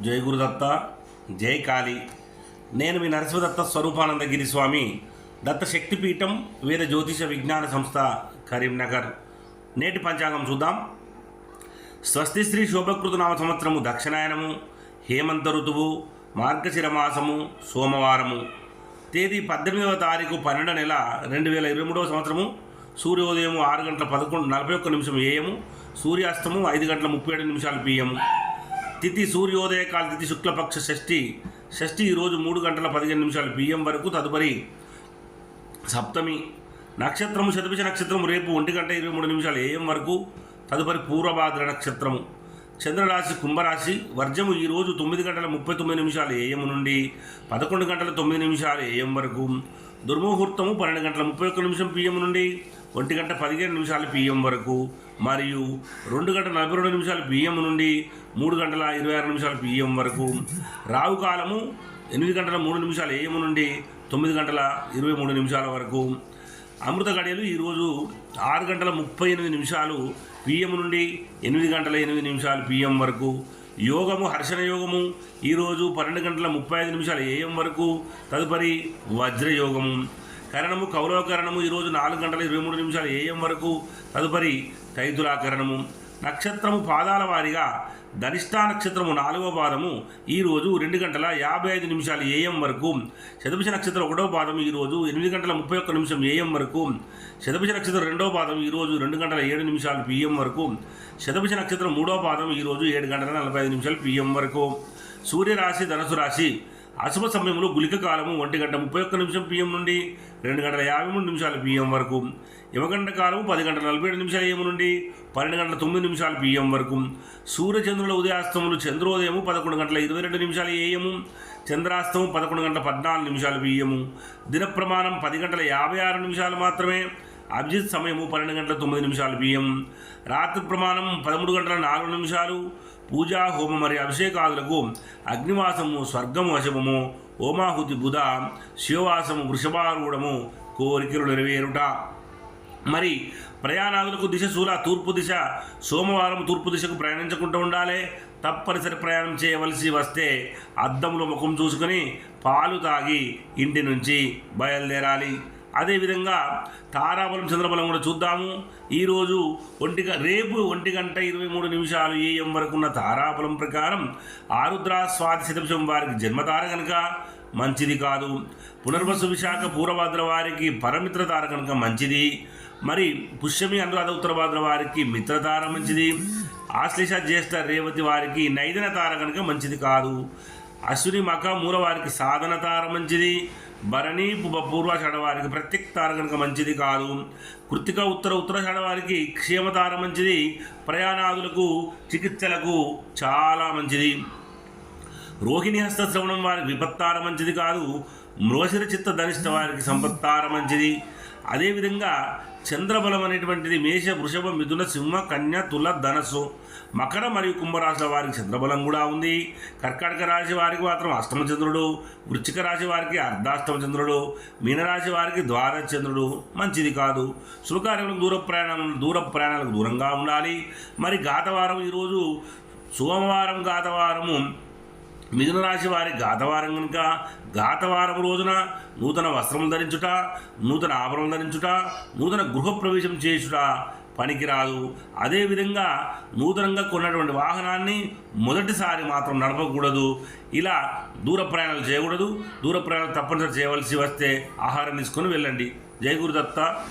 జై గురుదత్త జై కాళీ. నేను మీ నరసింహదత్త స్వరూపానందగిరి స్వామి. దత్త శక్తిపీఠం వేద జ్యోతిష విజ్ఞాన సంస్థ కరీంనగర్. నేటి పంచాంగం చూద్దాం. స్వస్తి శ్రీ శోభకృత నామ సంవత్సరము దక్షిణాయనము హేమంత ఋతువు మార్గశిర మాసము సోమవారము. తేదీ పద్దెనిమిదవ తారీఖు పన్నెండు నెల రెండు వేల ఇరవై మూడవ సంవత్సరము. సూర్యోదయం ఆరు గంటల పదకొండు నలభై ఒక్క నిమిషం ఏయము సూర్యాస్తము ఐదు గంటల ముప్పై ఏడు నిమిషాలు పిఎము. తిథి సూర్యోదయ కాల తిథి శుక్లపక్ష షష్ఠి. షష్ఠి ఈరోజు మూడు గంటల పదిహేను నిమిషాలు పిఎం వరకు. తదుపరి సప్తమి. నక్షత్రము శతభిష నక్షత్రం రేపు ఒంటి గంట ఇరవై మూడు నిమిషాలు ఏఎం వరకు. తదుపరి పూర్వభాద్ర నక్షత్రము. చంద్రరాశి కుంభరాశి. వర్జము ఈరోజు తొమ్మిది గంటల ముప్పై తొమ్మిది నిమిషాలు ఏఎం నుండి పదకొండు గంటల తొమ్మిది నిమిషాలు ఏఎం వరకు. దుర్ముహూర్తము పన్నెండు గంటల ముప్పై ఒక్క నిమిషం పిఎం నుండి ఒంటి గంట పదిహేను నిమిషాలు పిఎం వరకు. మరియు రెండు గంటల నలభై రెండు నిమిషాలు పిఎం నుండి మూడు గంటల ఇరవై ఆరు నిమిషాలు పిఎం వరకు. రావు కాలము ఎనిమిది గంటల మూడు నిమిషాలు ఏఎం నుండి తొమ్మిది గంటల ఇరవై మూడు నిమిషాల వరకు. అమృత గడియలు ఈరోజు ఆరు గంటల ముప్పై ఎనిమిది నిమిషాలు పిఎం నుండి ఎనిమిది గంటల ఎనిమిది నిమిషాలు పిఎం వరకు. యోగము హర్షణ యోగము ఈరోజు పన్నెండు గంటల ముప్పై ఐదు నిమిషాలు ఏఎం వరకు. తదుపరి వజ్రయోగము. కరణము కౌరవకరణము ఈరోజు నాలుగు గంటల ఇరవై మూడు నిమిషాలు ఏఎం వరకు. తదుపరి తైతులాకరణము. నక్షత్రము పాదాల వారీగా ధనిష్టా నక్షత్రము నాలుగవ పాదము ఈరోజు రెండు గంటల యాభై ఐదు నిమిషాలు ఏఎం వరకు. శతభిష నక్షత్రం ఒకటవ పాదం ఈరోజు ఎనిమిది గంటల ముప్పై ఒక్క నిమిషం ఏఎం వరకు. శతభిష నక్షత్రం రెండవ పాదం ఈరోజు రెండు గంటల ఏడు నిమిషాలు పిఎం వరకు. శతభిష నక్షత్రం మూడవ పాదం ఈరోజు ఏడు గంటల నలభై ఐదు నిమిషాలు పిఎం వరకు. సూర్యరాశి ధనుసు రాశి అశుభ సమయంలో గులిక కాలము ఒంటి గంట ముప్పై ఒక్క నిమిషం పిఎం నుండి రెండు గంటల యాభై మూడు నిమిషాలు పిఎం వరకు. యమగంట కాలము పది గంటల నలభై ఏడు నిమిషాలు ఏము నుండి పన్నెండు గంటల తొమ్మిది నిమిషాలు పిఎం వరకు. సూర్యచంద్రుల ఉదయాస్తములు చంద్రోదయము పదకొండు గంటల ఇరవై రెండు నిమిషాలు ఏయము చంద్రాస్తము పదకొండు గంటల పద్నాలుగు నిమిషాలు పిఎము దిన ప్రమాణం పది గంటల యాభై ఆరు నిమిషాలు మాత్రమే అభిజిత్ సమయము పన్నెండు గంటల తొమ్మిది నిమిషాలు పిఎం రాత్రి ప్రమాణం పదమూడు గంటల నాలుగు నిమిషాలు పూజా హోమం మరియు అభిషేకాదులకు అగ్నివాసము స్వర్గము వశము హోమాహుతి బుధ శివవాసము వృషభారూఢము కోరికలు నెరవేరుట. మరి ప్రయాణాదులకు దిశ శూల తూర్పు దిశ సోమవారం తూర్పు దిశకు ప్రయాణించకుండా ఉండాలి. తప్పనిసరి ప్రయాణం చేయవలసి వస్తే అద్దంలో ముఖం చూసుకొని పాలు తాగి ఇంటి నుంచి బయలుదేరాలి. అదేవిధంగా తారాబలం చంద్రబలం కూడా చూద్దాము. ఈరోజు ఒంటి రేపు ఒంటి గంట ఇరవై మూడు నిమిషాలు ఏఎం వరకు ఉన్న తారాబలం ప్రకారం ఆరుద్ర స్వాతి శతభిషం వారికి జన్మతార కనుక మంచిది కాదు. పునర్వసు విశాఖ పూర్వభాద్ర వారికి పరమిత్ర తార కనుక మంచిది. మరి పుష్యమి అనురాధ ఉత్తరభాద్ర వారికి మిత్రతార మంచిది. ఆశ్లేష జ్యేష్ఠ రేవతి వారికి నైదన తార కనుక మంచిది కాదు. అశ్విని మఖ మూల వారికి సాధన తార మంచిది. భరణి పు- పూర్వాషాఢ వారికి ప్రత్యక్ తార కనుక మంచిది కాదు. కృతిక ఉత్తర ఉత్తర వారికి క్షేమతార మంచిది. ప్రయాణాదులకు చికిత్సలకు చాలా మంచిది. రోహిణి హస్త శ్రవణం వారికి విపత్తార మంచిది కాదు. మ్రోశిర చిత్త ధనిష్ట వారికి సంపత్తార మంచిది. అదేవిధంగా చంద్రబలం అనేటువంటిది మేష వృషభ మిథున సింహ కన్య తుల ధనస్సు. మకర మరియు కుంభరాశుల వారికి చంద్రబలం కూడా ఉంది. కర్కాటక రాశి వారికి మాత్రం అష్టమ చంద్రుడు. వృచ్చిక రాశి వారికి అర్ధాష్టమ చంద్రుడు. మీనరాశి వారికి ద్వాదశ చంద్రుడు. మంచిది కాదు. శుభకార్యములకు దూర ప్రయాణం దూర ప్రయాణాలకు దూరంగా ఉండాలి. మరి గాతవారం ఈరోజు సోమవారం గాతవారము మిథున రాశి వారి గాతవారం కనుక గాతవారం రోజున నూతన వస్త్రం ధరించుట నూతన ఆభరణం ధరించుట నూతన గృహప్రవేశం చేయుట పనికిరాదు. అదేవిధంగా నూతనంగా కొన్నటువంటి వాహనాన్ని మొదటిసారి మాత్రం నడపకూడదు. ఇలా దూర ప్రయాణాలు చేయకూడదు. దూర ప్రయాణాలు తప్పనిసరి చేయవలసి వస్తే ఆహారం తీసుకొని వెళ్ళండి. జై గురుదత్త.